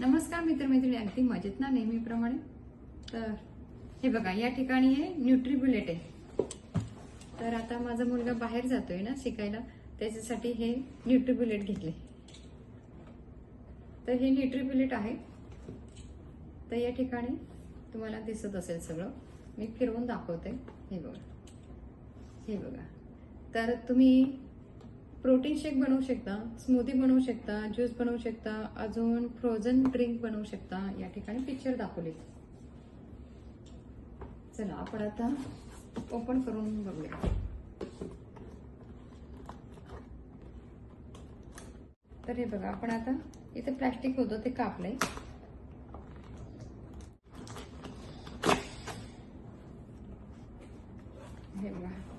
नमस्कार मित्रमैत्रिणी अगदी मजेत ना नेहमीप्रमाणे? तर हे बघा या ठिकाणी हे न्यूट्रीबुलेट आहे तर आता माझा मुलगा बाहेर जातोय ना शिकायला त्याच्यासाठी हे न्यूट्रीबुलेट घेतले. तर हे न्यूट्रीबुलेट आहे. तर या ठिकाणी तुम्हाला दिसत असेल सगळं. मी फिरवून दाखवते. हे बघा. हे बघा. तर तुम्ही प्रोटीन शेक बनवू शकता स्मूदी बनवू शकता ज्यूस बनवू शकता अजून फ्रोझन ड्रिंक बनवू शकता. या ठिकाणी पिक्चर दाखवले चला आपण आता ओपन करून बघूया. तर हे बघा आपण आता इथे प्लॅस्टिक होतं ते कापलंय. हे बघा चल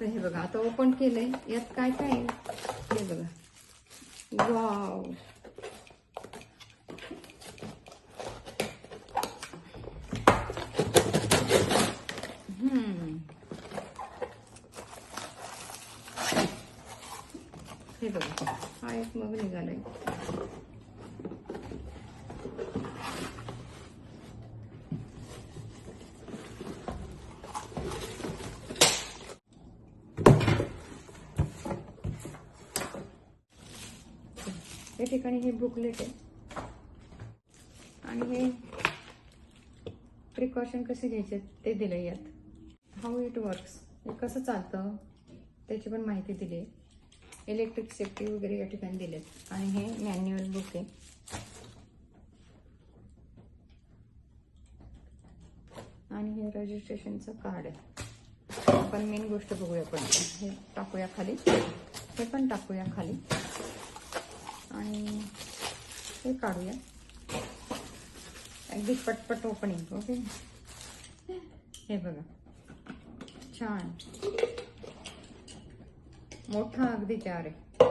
तर हे बघा आता ओपन केलंय. यात काय काय हे बघा. वाव हे बघा हा एक मग निघालाय. या ठिकाणी हे बुकलेट आहे. आणि हे प्रिकॉशन कसे घ्यायचे ते दिलं यात. हाऊ इट वर्क्स हे कसं चालतं त्याची पण माहिती दिली आहे इलेक्ट्रिक सेफ्टी वगैरे या ठिकाणी दिलेत. आणि हे मॅन्युअल बुक आहे. आणि हे रजिस्ट्रेशनचं कार्ड आहे. आपण मेन गोष्ट बघूया पण हे टाकूया खाली. हे पण टाकूया खाली. काढूया. अगदी पटपट ओपनिंग ओके हे बघा. छान. मोठा अगदी चार आहे.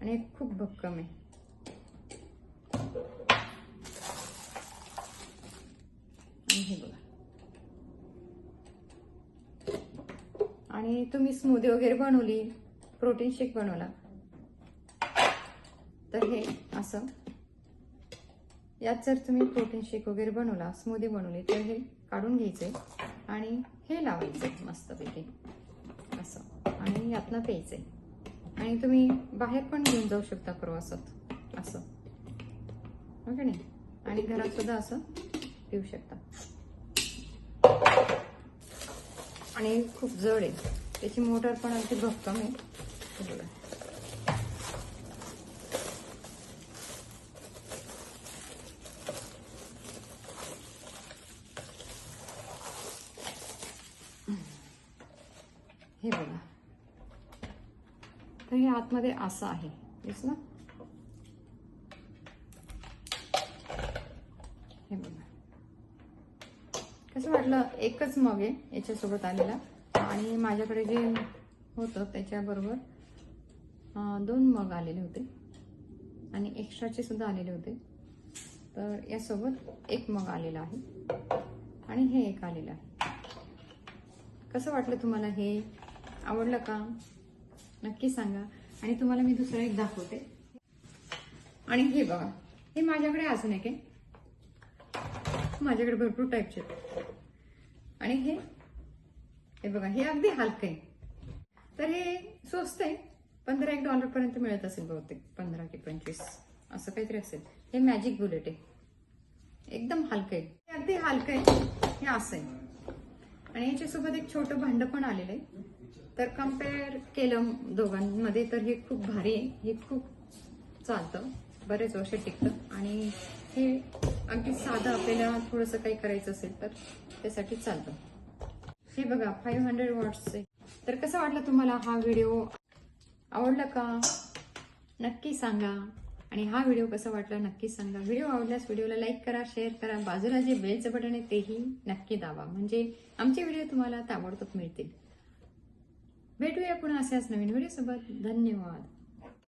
आणि खूप भक्कम आहे. आणि हे बघा. आणि तुम्ही स्मूदी वगैरे बनवली प्रोटीन शेक बनवला तर हे असं यात जर तुम्ही प्रोटीन शेक वगैरे बनवला स्मूदी बनवली तर हे काढून घ्यायचे आणि हे लावायचे मस्तपैकी. असं. आणि यातनं प्यायचे. आणि तुम्ही बाहेर पण घेऊन जाऊ शकता प्रवासात. असं. हो की नाही? आणि घरात सुद्धा असं पिऊ शकता. आणि खूप जड आहे. त्याची मोटर पण अगदी भक्कम आहे. हे बघा. तर हे आतमध्ये असं आहे. दिसलं? हे बघा. कसं वाटलं? एकच मग आहे याच्यासोबत आलेला. आणि माझ्याकडे जे होतं त्याच्याबरोबर दोन मग आलेले होते. आणि एक्स्ट्राचे सुद्धा आलेले होते. तर यासोबत एक मग आलेला आहे. आणि हे एक आलेलं आहे. कसं वाटलं तुम्हाला हे? आवडलं का? नक्की सांगा. आणि तुम्हाला मी दुसरं एक दाखवते. आणि हे बघा हे माझ्याकडे अजून एक आहे. माझ्याकडे भरपूर टाईपचे आहेत. आणि हे हे बघा हे अगदी हलकं आहे. तर हे स्वस्त आहे. पंधरा एक डॉलर पर्यंत मिळत असेल बहुतेक. पंधरा की पंचवीस. असं काहीतरी असेल. हे मॅजिक बुलेट आहे. एकदम हलकं आहे. हे अगदी हलकं आहे. हे असं आहे. आणि याच्यासोबत एक छोटं भांड पण आलेलं आहे. तर कंपेअर केलं दोघांमध्ये तर हे खूप भारी आहे. हे खूप चालतं. बरेच वर्ष टिकतं. आणि हे अगदी साधं आपल्याला थोडंसं काही करायचं असेल तर त्यासाठी चालतं. हे बघा फाईव्ह हंड्रेड वॉट्सचे तर कसं वाटलं तुम्हाला हा व्हिडिओ आवडला का? नक्की सांगा. आणि हा व्हिडिओ कसा वाटला नक्की सांगा. व्हिडिओ आवडल्यास व्हिडिओला लाईक करा शेअर करा. बाजूला जे बेलचं बटन आहे तेही नक्की दाबा. म्हणजे आमचे व्हिडिओ तुम्हाला ताबडतोब मिळतील. भेटूया पुन्हा अशाच नवीन व्हिडिओ सोबत धन्यवाद.